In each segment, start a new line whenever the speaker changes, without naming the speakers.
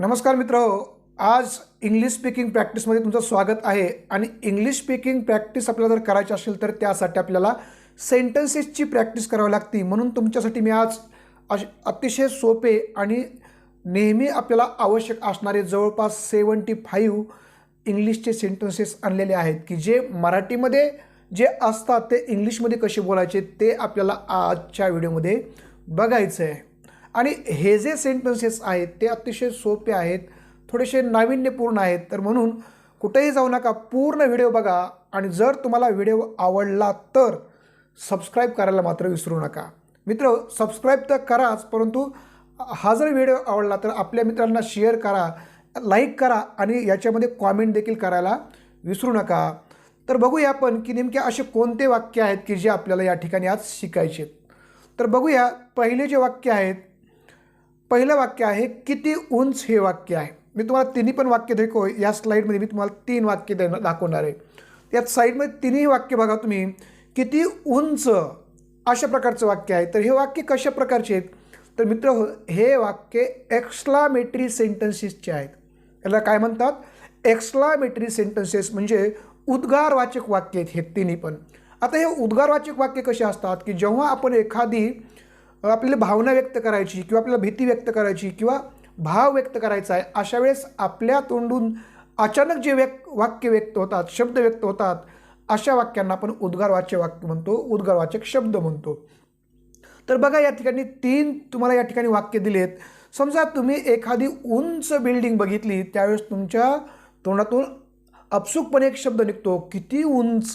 नमस्कार मित्र आज इंग्लिश स्पीकिंग प्रॅक्टिसमध्ये तुमचं स्वागत आहे. आणि इंग्लिश स्पीकिंग प्रॅक्टिस आपल्याला जर करायची असेल तर त्यासाठी आपल्याला सेंटेन्सेसची प्रॅक्टिस करावी लागते. म्हणून तुमच्यासाठी मी आज अश अतिशय सोपे आणि नेहमी आपल्याला आवश्यक असणारे जवळपास सेवन्टी फाईव्ह इंग्लिशचे सेंटेन्सेस आणलेले आहेत. की जे मराठीमध्ये जे असतात ते इंग्लिशमध्ये कसे बोलायचे ते आपल्याला आजच्या व्हिडिओमध्ये बघायचं आहे आणि हे जे सेंटेन्सेस आहेत ते अतिशय सोपे आहेत थोडेसे नाविन्यपूर्ण आहेत. तर म्हणून कुठेही जाऊ नका पूर्ण व्हिडिओ बघा आणि जर तुम्हाला व्हिडिओ आवडला तर सबस्क्राईब करायला मात्र विसरू नका. मित्र सबस्क्राईब तर कराच परंतु हा जर व्हिडिओ आवडला तर आपल्या मित्रांना शेअर करा लाईक करा आणि याच्यामध्ये कॉमेंट देखील करायला विसरू नका. तर बघूया आपण की नेमके असे कोणते वाक्य आहेत की जे आपल्याला या ठिकाणी आज शिकायचे आहेत. तर बघूया पहिले जे वाक्य आहेत पहिलं वाक्य आहे किती उंच हे वाक्य आहे. मी तुम्हाला तिन्ही पण वाक्य देखो या स्लाईडमध्ये मी तुम्हाला तीन वाक्य दे दाखवणार आहे. यात साईडमध्ये तिन्ही वाक्य बघा तुम्ही. किती उंच अशा प्रकारचं वाक्य आहे. तर हे वाक्य कशा प्रकारचे आहेत? तर मित्र हो हे वाक्य एक्स्लामेट्री सेंटेन्सेसचे आहेत. याला काय म्हणतात? एक्स्लामेट्री सेंटेन्सेस म्हणजे उद्गारवाचक वाक्य आहेत हे तिन्ही पण. आता हे उद्गारवाचक वाक्य कसे असतात? की जेव्हा आपण एखादी आपल्याला भावना व्यक्त करायची किंवा आपल्याला भीती व्यक्त करायची किंवा भाव व्यक्त करायचा आहे अशा वेळेस आपल्या तोंडून अचानक जे व्यक् वाक्य व्यक्त होतात शब्द व्यक्त होतात अशा वाक्यांना आपण उद्गारवाच्य वाक्य म्हणतो उद्गारवाचक शब्द म्हणतो. तर बघा या ठिकाणी तीन तुम्हाला या ठिकाणी वाक्य दिलेत. समजा तुम्ही एखादी उंच बिल्डिंग बघितली त्यावेळेस तुमच्या तोंडातून अपसूकपणे एक शब्द निघतो किती उंच.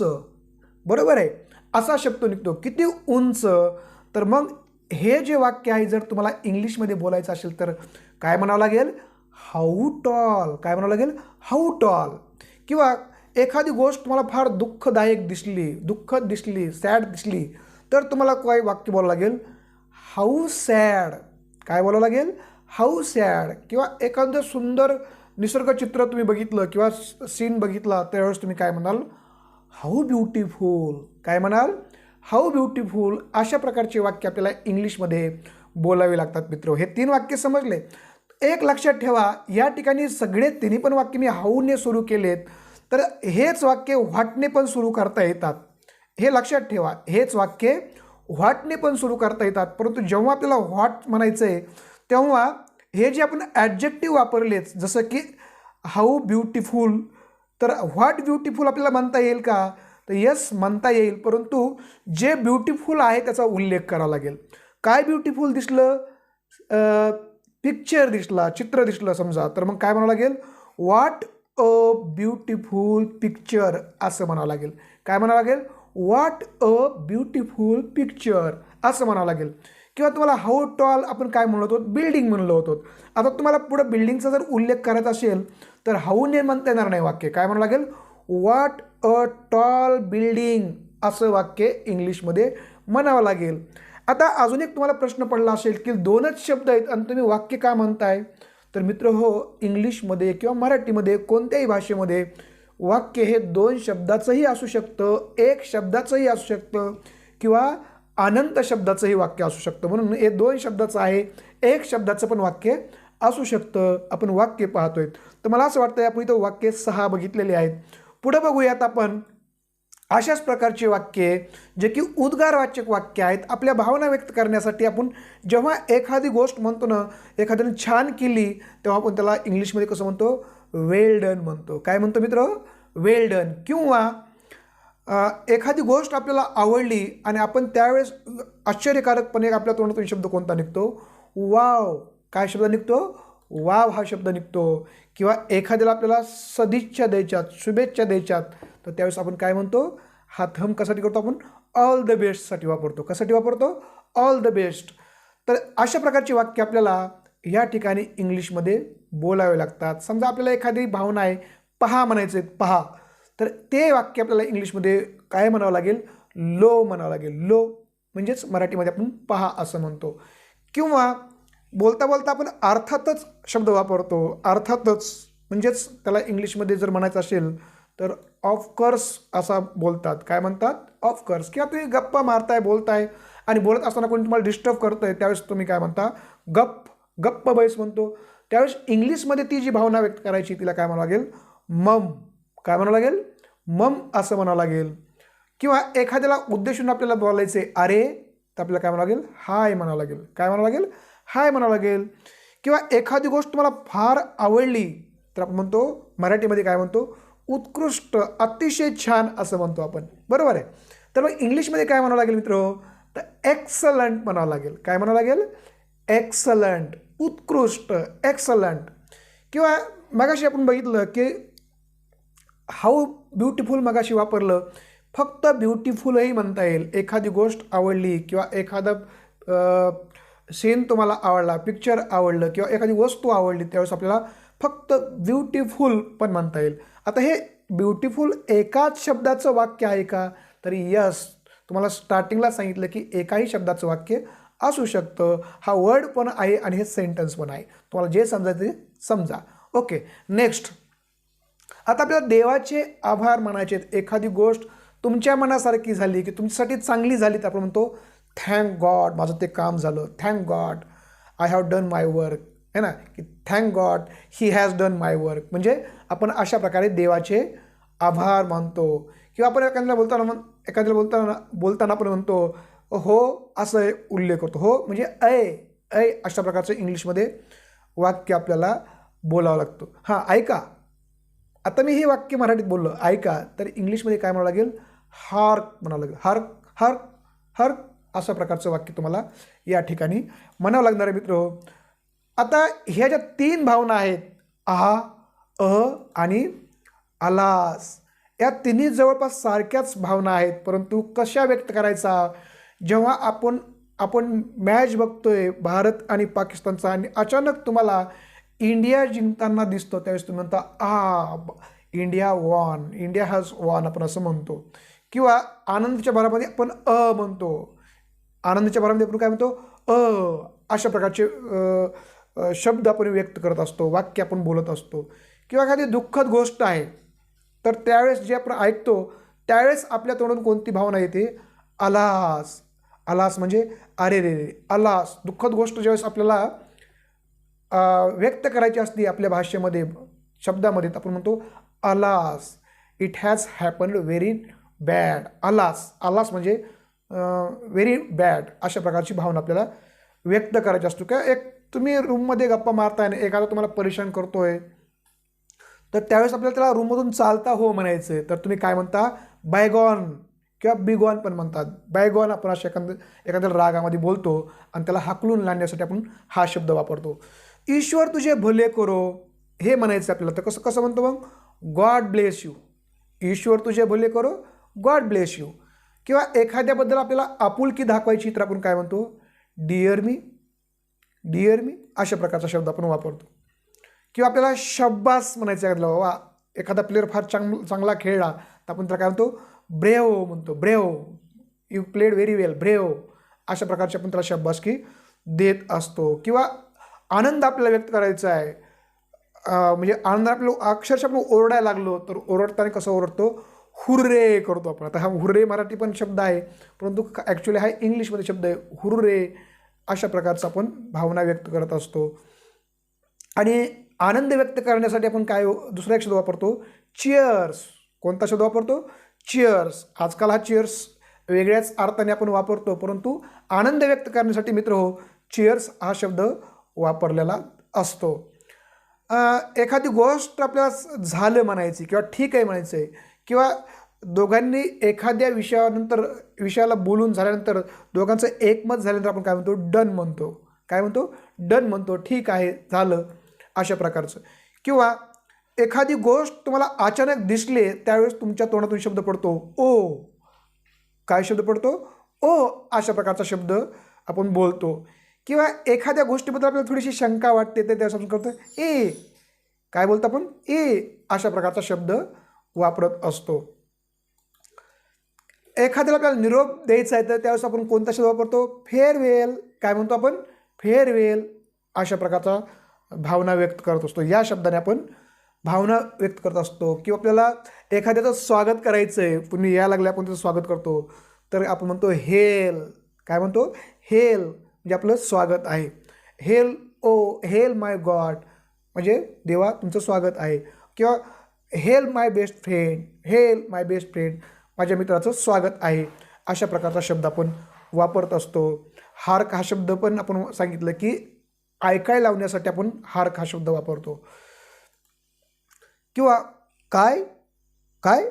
बरोबर आहे? असा शब्द निघतो किती उंच. तर मग हे जे वाक्य आहे जर तुम्हाला इंग्लिशमध्ये बोलायचं असेल तर काय म्हणावं लागेल? हाऊ टॉल काय म्हणावं लागेल? हाऊ टॉल किंवा एखादी गोष्ट तुम्हाला फार दुःखदायक दिसली दुःखद दिसली सॅड दिसली तर तुम्हाला काय वाक्य बोलावं लागेल. हाऊ सॅड काय बोलावं लागेल? हाऊ सॅड किंवा एखादं सुंदर निसर्ग चित्र तुम्ही बघितलं किंवा सीन बघितला त्यावेळेस तुम्ही काय म्हणाल? हाऊ ब्युटिफुल काय म्हणाल? हाऊ ब्युटिफुल अशा प्रकारचे वाक्य आपल्याला इंग्लिशमध्ये बोलावे लागतात मित्र. हे तीन वाक्य समजले. एक लक्षात ठेवा या ठिकाणी सगळे तिन्ही पण वाक्य मी हाऊने सुरू केलेत तर हेच वाक्य व्हाटने पण सुरू करता येतात. हे लक्षात ठेवा हेच वाक्य व्हाटने पण सुरू करता येतात. परंतु जेव्हा आपल्याला व्हॉट म्हणायचं आहे तेव्हा हे जे आपण ॲडजेक्टिव्ह वापरलेच जसं की हाऊ ब्युटिफुल तर व्हॉट ब्युटिफुल आपल्याला म्हणता येईल का? तर येस म्हणता येईल परंतु जे ब्युटिफुल आहे त्याचा उल्लेख करावा लागेल. काय ब्युटिफुल दिसलं? पिक्चर दिसला चित्र दिसलं समजा तर मग काय म्हणावं लागेल? व्हॉट अ ब्युटिफुल पिक्चर असं म्हणावं लागेल. काय म्हणावं लागेल? व्हॉट अ ब्युटिफुल पिक्चर असं म्हणावं लागेल. किंवा तुम्हाला हाऊ टॉल आपण काय म्हणलो होतो? बिल्डिंग म्हणलो होतो. आता तुम्हाला पुढं बिल्डिंगचा जर उल्लेख करायचा असेल तर हाऊने म्हणता येणार नाही वाक्य. काय म्हणावं लागेल? व्हॉट अ टॉल बिल्डिंग असं वाक्य इंग्लिशमध्ये म्हणावं लागेल. आता अजून एक तुम्हाला प्रश्न पडला असेल की दोनच शब्द आहेत आणि तुम्ही वाक्य का म्हणताय? तर मित्र हो इंग्लिशमध्ये किंवा मराठीमध्ये कोणत्याही भाषेमध्ये वाक्य हे दोन शब्दाचंही असू शकतं एक शब्दाचंही असू शकतं किंवा अनंत शब्दाचंही वाक्य असू शकतं. म्हणून हे दोन शब्दाचं आहे एक शब्दाचं पण वाक्य असू शकतं. आपण वाक्य पाहतोय. तर मला असं वाटतं आपण इथं वाक्य सहा बघितलेले आहेत. पुढं बघूयात आपण. अशाच प्रकारचे वाक्य जे की उद्गारवाचक वाक्य आहेत. आपल्या भावना व्यक्त करण्यासाठी आपण जेव्हा एखादी गोष्ट म्हणतो ना एखाद्याने छान केली तेव्हा आपण त्याला इंग्लिशमध्ये कसं म्हणतो? वेल डन म्हणतो. काय म्हणतो मित्र? वेल डन किंवा एखादी गोष्ट आपल्याला आवडली आणि आपण त्यावेळेस आश्चर्यकारकपणे आपल्या तोंडातून शब्द कोणता निघतो? वाव काय शब्द निघतो? वाव हा शब्द निघतो किंवा एखाद्याला आपल्याला सदिच्छा द्यायच्यात शुभेच्छा द्यायच्यात तर त्यावेळेस आपण काय म्हणतो? हा थम कशासाठी करतो आपण? ऑल द बेस्टसाठी वापरतो. कशासाठी वापरतो? ऑल द बेस्ट तर अशा प्रकारची वाक्य आपल्याला या ठिकाणी इंग्लिशमध्ये बोलावे लागतात. समजा आपल्याला एखादी भावना आहे पहा म्हणायचं आहे पहा. तर ते वाक्य आपल्याला इंग्लिशमध्ये काय म्हणावं लागेल? लो म्हणावं लागेल. लो म्हणजेच मराठीमध्ये आपण पहा असं म्हणतो. किंवा बोलता बोलता आपण अर्थातच शब्द वापरतो. अर्थातच. म्हणजेच त्याला इंग्लिशमध्ये जर म्हणायचं असेल तर ऑफकोर्स असा बोलतात. काय म्हणतात? ऑफकोर्स किंवा तुम्ही गप्पा मारताय बोलताय आणि बोलत असताना कोणी तुम्हाला डिस्टर्ब करतं आहे त्यावेळेस तुम्ही काय म्हणता? गप्प. गप्प बैस म्हणतो. त्यावेळेस इंग्लिशमध्ये ती जी भावना व्यक्त करायची तिला काय म्हणावं लागेल? मम. काय म्हणावं लागेल? मम असं म्हणावं लागेल. किंवा एखाद्याला उद्देशून आपल्याला बोलायचं आहे अरे तर आपल्याला काय म्हणावं लागेल? हाय म्हणावं लागेल. काय म्हणावं लागेल? हाय म्हणावं लागेल. किंवा एखादी गोष्ट तुम्हाला फार आवडली तर आपण म्हणतो मराठीमध्ये काय म्हणतो? उत्कृष्ट अतिशय छान असं म्हणतो आपण. बरोबर आहे? तर मग इंग्लिशमध्ये काय म्हणावं लागेल मित्र? तर एक्सलंट म्हणावं लागेल. काय म्हणावं लागेल? एक्सलंट उत्कृष्ट. एक्सलंट किंवा मगाशी आपण बघितलं की हाऊ ब्युटिफुल मगाशी वापरलं फक्त ब्युटिफुलही म्हणता येईल. एखादी गोष्ट आवडली किंवा एखादं सीन तुम्हाला आवडला पिक्चर आवडलं किंवा एखादी वस्तू आवडली त्यावेळेस आपल्याला फक्त ब्युटिफुल पण म्हणता येईल. आता हे ब्युटिफुल एकाच शब्दाचं वाक्य आहे का? तरी यस तुम्हाला स्टार्टिंगला सांगितलं की एकाही शब्दाचं वाक्य असू शकतं. हा वर्ड पण आहे आणि हे सेंटेन्स पण आहे. तुम्हाला जे समजायचं ते समजा. ओके नेक्स्ट आता आपल्याला देवाचे आभार मानायचे आहेत. एखादी गोष्ट तुमच्या मनासारखी झाली की तुमच्यासाठी चांगली झाली तर आपण म्हणतो थँक गॉड माझं ते काम झालं. Thank god I have done my work है ना? की thank god he has done my work म्हणजे आपण अशा प्रकारे देवाचे आभार मानतो. किंवा आपण एखाद्याला बोलताना म्हण एखाद्याला बोलताना बोलताना आपण म्हणतो हो असं उल्लेख करतो हो म्हणजे ऐ ऐ अशा प्रकारचं इंग्लिशमध्ये वाक्य आपल्याला बोलावं लागतं. हां ऐका. आता मी हे वाक्य मराठीत बोललो. ऐका. तर इंग्लिशमध्ये काय म्हणावं लागेल? हार्क म्हणावं लागेल. हार्क हार्क हार्क अशा प्रकारचं वाक्य तुम्हाला या ठिकाणी म्हणावं लागणार आहे मित्र. आता ह्या ज्या तीन भावना आहेत आहा अह आणि आलास या तिन्ही जवळपास सारख्याच भावना आहेत परंतु कशा व्यक्त करायचा? जेव्हा आपण आपण मॅच बघतोय भारत आणि पाकिस्तानचा आणि अचानक तुम्हाला इंडिया जिंकताना दिसतो त्यावेळेस तुम्ही म्हणता आ India won India has won आपण असं म्हणतो. किंवा आनंदच्या भरामध्ये आपण अ म्हणतो. आनंदाच्या भरामध्ये आपण काय म्हणतो? अ अशा प्रकारचे शब्द आपण व्यक्त करत असतो वाक्य आपण बोलत असतो. किंवा एखादी दुःखद गोष्ट आहे तर त्यावेळेस जे आपण ऐकतो त्यावेळेस आपल्या तोंडून कोणती भावना येते? अलास अलास म्हणजे अरे रे रे अलास दुःखद गोष्ट ज्यावेळेस आपल्याला व्यक्त करायची असते आपल्या भाषेमध्ये शब्दामध्ये तर आपण म्हणतो alas it has happened very bad alas alas म्हणजे व्हेरी बॅड अशा प्रकारची भावना आपल्याला व्यक्त करायची असतो. किंवा एक तुम्ही रूममध्ये गप्पा मारताय आणि एखादा तुम्हाला परेशान करतोय तर त्यावेळेस आपल्याला त्याला रूममधून चालता हो म्हणायचं आहे तर तुम्ही काय म्हणता? बायगॉन किंवा बिगॉन पण म्हणतात. बायगॉन आपण अशा एखाद्या एखाद्या रागामध्ये बोलतो आणि त्याला हाकलून लांडण्यासाठी आपण हा शब्द वापरतो. ईश्वर तुझे भले करो हे म्हणायचं आपल्याला. तर कसं कसं म्हणतो मग? गॉड ब्लेस यू ईश्वर तुझे भले करो. गॉड ब्लेस यू किंवा एखाद्याबद्दल आपल्याला आपुलकी दाखवायची तर आपण काय म्हणतो? डिअर मी डिअर मी अशा प्रकारचा शब्द आपण वापरतो. किंवा आपल्याला शब्बास म्हणायचं आहे वा एखादा प्लेअर फार चांग चांगला खेळला तर आपण त्याला काय म्हणतो? ब्रेव म्हणतो. Brave you played very well brave अशा प्रकारची आपण त्याला शब्बासकी देत असतो. किंवा आनंद आपल्याला व्यक्त करायचा आहे. म्हणजे आनंद आपलं अक्षरशः आपण ओरडायला लागलो तर ओरडताना कसं ओरडतो? हुर्रे करतो आपण. आता हा हुर्रे मराठी पण शब्द आहे परंतु ॲक्च्युली हा इंग्लिशमध्ये शब्द आहे हुर्रे अशा प्रकारचा आपण भावना व्यक्त करत असतो. आणि आनंद व्यक्त करण्यासाठी आपण काय दुसरा एक शब्द वापरतो? चिअर्स कोणता शब्द वापरतो? चिअर्स आजकाल हा चिअर्स वेगळ्याच अर्थाने आपण वापरतो परंतु आनंद व्यक्त करण्यासाठी मित्र हो चिअर्स हा शब्द वापरलेला असतो. एखादी गोष्ट आपल्याला झालं म्हणायची किंवा ठीक आहे म्हणायचं आहे किंवा दोघांनी एखाद्या विषयानंतर विषयाला बोलून झाल्यानंतर दोघांचं एकमत झाल्यानंतर आपण काय म्हणतो? डन म्हणतो. काय म्हणतो? डन म्हणतो. ठीक आहे झालं. अशा प्रकारचं. किंवा एखादी गोष्ट तुम्हाला अचानक दिसले त्यावेळेस तुमच्या तोंडातून शब्द पडतो ओ. काय शब्द पडतो? ओ अशा प्रकारचा शब्द आपण बोलतो. किंवा एखाद्या गोष्टीबद्दल आपल्याला थोडीशी शंका वाटते तर त्या आपण करतो ए. काय बोलतो आपण? ए. अशा प्रकारचा शब्द वापरत असतो. एखाद्याला आपल्याला निरोप द्यायचा आहे तर त्यावेळेस आपण कोणता शब्द वापरतो? फेअरवेल. काय म्हणतो आपण? फेअरवेल अशा प्रकारचा भावना व्यक्त करत असतो. या शब्दाने आपण भावना व्यक्त करत असतो. किंवा आपल्याला एखाद्याचं स्वागत करायचं आहे तुम्ही या लागले आपण त्याचं स्वागत करतो. तर आपण म्हणतो हेल. काय म्हणतो? हेल. म्हणजे आपलं स्वागत आहे. Hail O hail my god. म्हणजे देवा तुमचं स्वागत आहे. किंवा hail my best friend hail my best friend माझ्या मित्राचं स्वागत आहे. अशा प्रकारचा शब्द आपण वापरत असतो. हार्क हा शब्द पण आपण सांगितलं की ऐकाय लावण्यासाठी आपण हार्क हा शब्द वापरतो. किंवा काय काय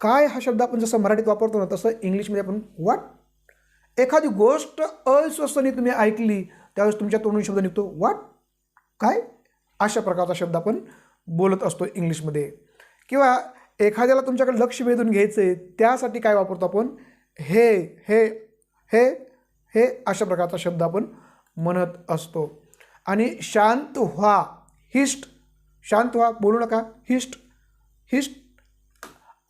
काय हा शब्द आपण जसं मराठीत वापरतो ना तसं इंग्लिशमध्ये आपण वाट एखादी गोष्ट अस्वस्थनी तुम्ही ऐकली त्यावेळेस तुमच्या तोंडून शब्द निघतो वाट काय? अशा प्रकारचा शब्द आपण बोलत असतो इंग्लिशमध्ये. किंवा एखाद्याला तुमच्याकडे लक्ष वेधून घ्यायचं आहे त्यासाठी काय वापरतो आपण? हे हे हे हे अशा प्रकारचा शब्द आपण म्हणत असतो. आणि शांत व्हा हिस्ट शांत व्हा बोलू नका हिस्ट हिस्ट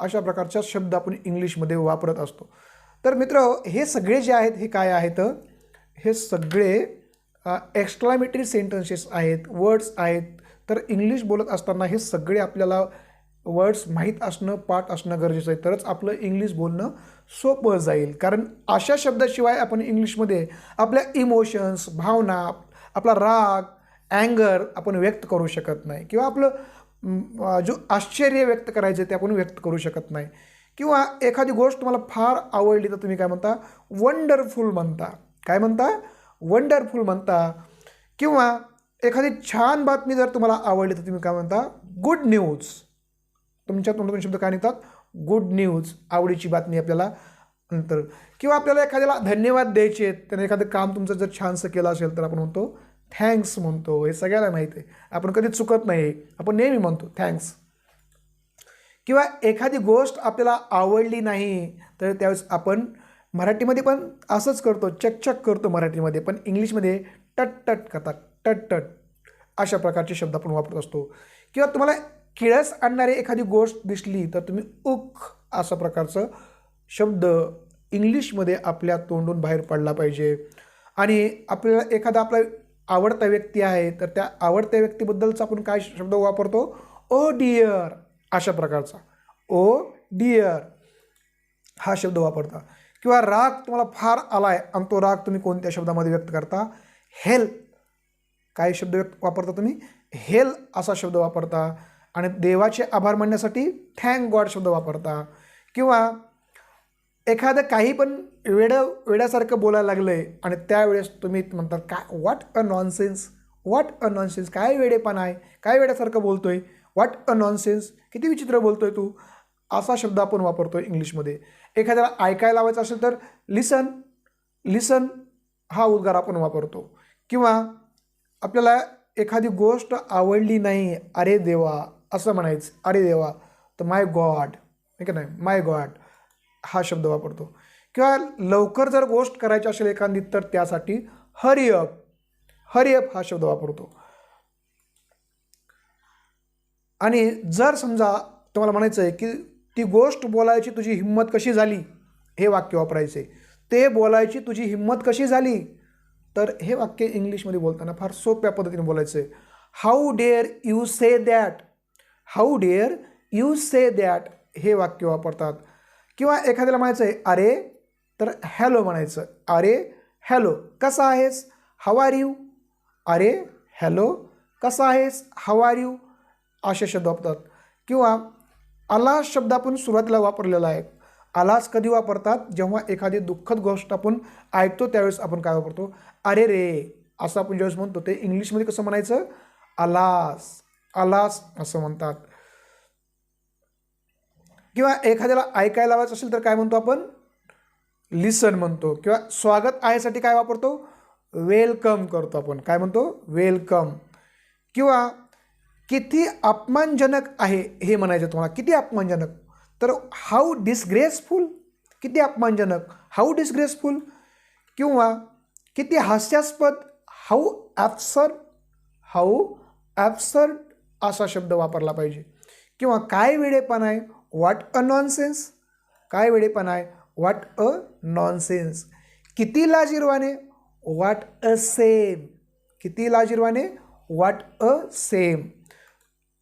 अशा प्रकारचा शब्द आपण इंग्लिशमध्ये वापरत असतो. तर मित्र हे सगळे जे आहेत हे काय आहेत? हे सगळे एक्स्क्लामेटरी सेंटेन्सेस आहेत वर्ड्स आहेत तर इंग्लिश बोलत असताना हे सगळे आपल्याला वर्ड्स माहीत असणं पाठ असणं गरजेचं आहे. तरच आपलं इंग्लिश बोलणं सोपं जाईल. कारण अशा शब्दाशिवाय आपण इंग्लिशमध्ये आपल्या इमोशन्स भावना आपला राग अँगर आपण व्यक्त करू शकत नाही. किंवा आपलं जो आश्चर्य व्यक्त करायचं ते आपण व्यक्त करू शकत नाही. किंवा एखादी गोष्ट तुम्हाला फार आवडली तर तुम्ही काय म्हणता? वंडरफुल म्हणता. काय म्हणता? वंडरफुल म्हणता. किंवा एखादी छान बातमी जर तुम्हाला आवडली तर तुम्ही काय म्हणता? गुड न्यूज तुमच्या तोंडातून शब्द काय निघतात? गुड न्यूज आवडीची बातमी आपल्याला नंतर. किंवा आपल्याला एखाद्याला धन्यवाद द्यायचे आहेत त्याने एखादं काम तुमचं जर छानसं केलं असेल तर आपण म्हणतो थँक्स म्हणतो. हे सगळ्याला माहीत आहे. आपण कधी चुकत नाही. आपण नेहमी म्हणतो थँक्स किंवा एखादी गोष्ट आपल्याला आवडली नाही तर त्यावेळेस आपण मराठीमध्ये पण असंच करतो चकचक करतो मराठीमध्ये. पण इंग्लिशमध्ये टट टट करतात. टट टट अशा प्रकारचे शब्द आपण वापरत असतो. किंवा तुम्हाला किळस आणणारी एखादी गोष्ट दिसली तर तुम्ही उख असा प्रकारचं शब्द इंग्लिशमध्ये आपल्या तोंडून बाहेर पडला पाहिजे. आणि आपल्याला एखादा आपला आवडता व्यक्ती आहे तर त्या आवडत्या व्यक्तीबद्दलचा आपण काय शब्द वापरतो? ओ डियर अशा प्रकारचा. ओ डियर हा शब्द वापरता. किंवा राग तुम्हाला फार आला आहे आणि तो राग तुम्ही कोणत्या शब्दामध्ये व्यक्त करता? हेल काय शब्द वापरता तुम्ही? हेल असा शब्द वापरता. आणि देवाचे आभार मानण्यासाठी थँक गॉड शब्द वापरता. किंवा एखादं काही पण वेडं वेड्यासारखं बोलायला लागलं आहे आणि त्यावेळेस तुम्ही म्हणतात काय what a nonsense what a nonsense काय वेडेपण आहे काय वेड्यासारखं बोलतो आहे व्हॉट अ नॉनसेन्स किती विचित्र बोलतो आहे तू. असा शब्द आपण वापरतो इंग्लिशमध्ये. एखाद्याला ऐकायला लावायचं असेल तर लिसन लिसन हा उद्गार आपण वापरतो. किंवा आपल्याला एखादी गोष्ट आवडली नाही अरे देवा असं म्हणायचं अरे देवा तर माय गॉड आहे का नाही? माय गॉड हा शब्द वापरतो. किंवा लवकर जर गोष्ट करायची असेल एखादी तर त्यासाठी हरिअप हरिअप हा शब्द वापरतो. आणि जर समजा तुम्हाला म्हणायचं आहे की ती गोष्ट बोलायची तुझी हिंमत कशी झाली? हे वाक्य वापरायचे ते बोलायची तुझी हिंमत कशी झाली? तर हे वाक्य इंग्लिशमध्ये बोलताना फार सोप्या पद्धतीने बोलायचं आहे how dare you say that how dare you say that हे वाक्य वापरतात. किंवा एखाद्याला म्हणायचं आहे अरे तर हॅलो म्हणायचं. अरे हॅलो कसा आहेस? हाव आर यू अरे हॅलो कसा आहेस? हाव आर यू असे शब्द वापरतात. किंवा आला शब्द आपण सुरुवातीला वापरलेला आहे. आलास कधी वापरतात? जेव्हा एखादी दुःखद गोष्ट आपण ऐकतो त्यावेळेस आपण काय वापरतो? अरे रे असं आपण ज्यावेळेस म्हणतो ते इंग्लिशमध्ये कसं म्हणायचं? आलास आलास असं म्हणतात. किंवा एखाद्याला ऐकायला लावायचं असेल तर काय म्हणतो आपण? लिसन म्हणतो. किंवा स्वागत आहेसाठी काय वापरतो? वेलकम करतो आपण. काय म्हणतो? वेलकम किंवा किती अपमानजनक आहे हे म्हणायचं तुम्हाला. किती अपमानजनक? तर हाऊ डिसग्रेसफुल किती अपमानजनक. हाऊ डिसग्रेसफुल किंवा किती हास्यास्पद? हाऊ ॲप्सर्ड हाऊ ॲप्सर्ड असा शब्द वापरला पाहिजे. किंवा काय वेडेपण आहे? व्हॉट अ नॉनसेन्स काय वेडेपण आहे? व्हॉट अ नॉनसेन्स किती लाजीरवाने व्हॉट अ सेम किती लाजीरवाने व्हॉट अ सेम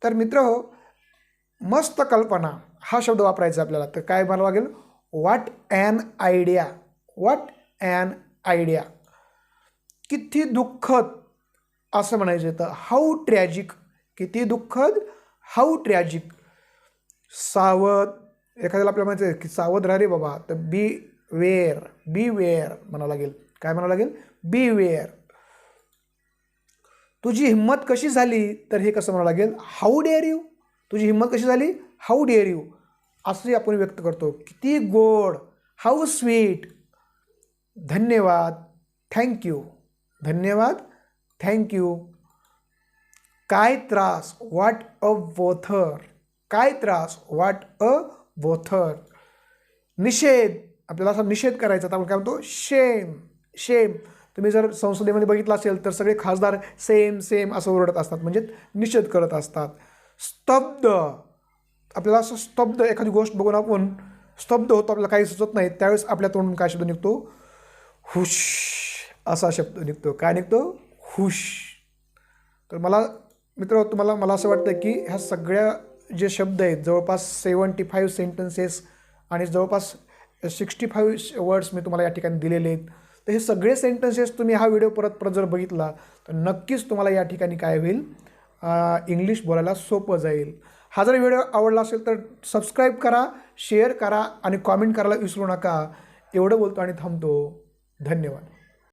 तर मित्र हो मस्त कल्पना. हा शब्द वापरायचा आपल्याला. तर काय म्हणावं लागेल? What an idea what an idea किती दुःखद असं म्हणायचं तर हाऊ ट्रॅजिक किती दुःखद. हाऊ ट्रॅजिक सावध. एखाद्याला आपल्याला म्हणायचं आहे की सावध राहा रे बाबा. तर बी वेअर बी वेअर म्हणावं लागेल. काय म्हणावं लागेल? बी वेअर तुझी हिंमत कशी झाली? तर हे कसं म्हणावं लागेल? हाऊ डेअर यू तुझी हिंमत कशी झाली? हाऊ डेअर यू असंही आपण व्यक्त करतो. किती गोड हाऊ स्वीट धन्यवाद. थँक्यू धन्यवाद. थँक्यू काय त्रास? वाट अ वोथर काय त्रास? वाट अ वोथर निषेध. आपल्याला असा निषेध करायचा तर आपण काय म्हणतो? शेम शेम तुम्ही जर संसदेमध्ये बघितलं असेल तर सगळे खासदार सेम सेम असं ओरडत असतात. म्हणजे निषेध करत असतात. स्तब्ध. आपल्याला असं स्तब्ध एखादी गोष्ट बघून आपण स्तब्ध होतो आपल्याला काही सुचत नाही त्यावेळेस आपल्या तोंडून काय शब्द निघतो? हुश असा शब्द निघतो. काय निघतो? हुश. तर मला मित्र तुम्हाला मला असं वाटतं की ह्या सगळ्या जे शब्द आहेत जवळपास सेवन्टी फाईव्ह सेंटन्सेस आणि जवळपास सिक्स्टी फाईव्ह वर्ड्स मी तुम्हाला या ठिकाणी दिलेले आहेत. तर हे सगळे सेंटन्सेस तुम्ही हा व्हिडिओ परत परत जर बघितला तर नक्कीच तुम्हाला या ठिकाणी काय होईल? इंग्लिश बोलायला सोपं जाईल. हा जर व्हिडिओ आवडला असेल तर सबस्क्राईब करा शेअर करा आणि कॉमेंट करायला विसरू नका. एवढं बोलतो आणि थांबतो. धन्यवाद.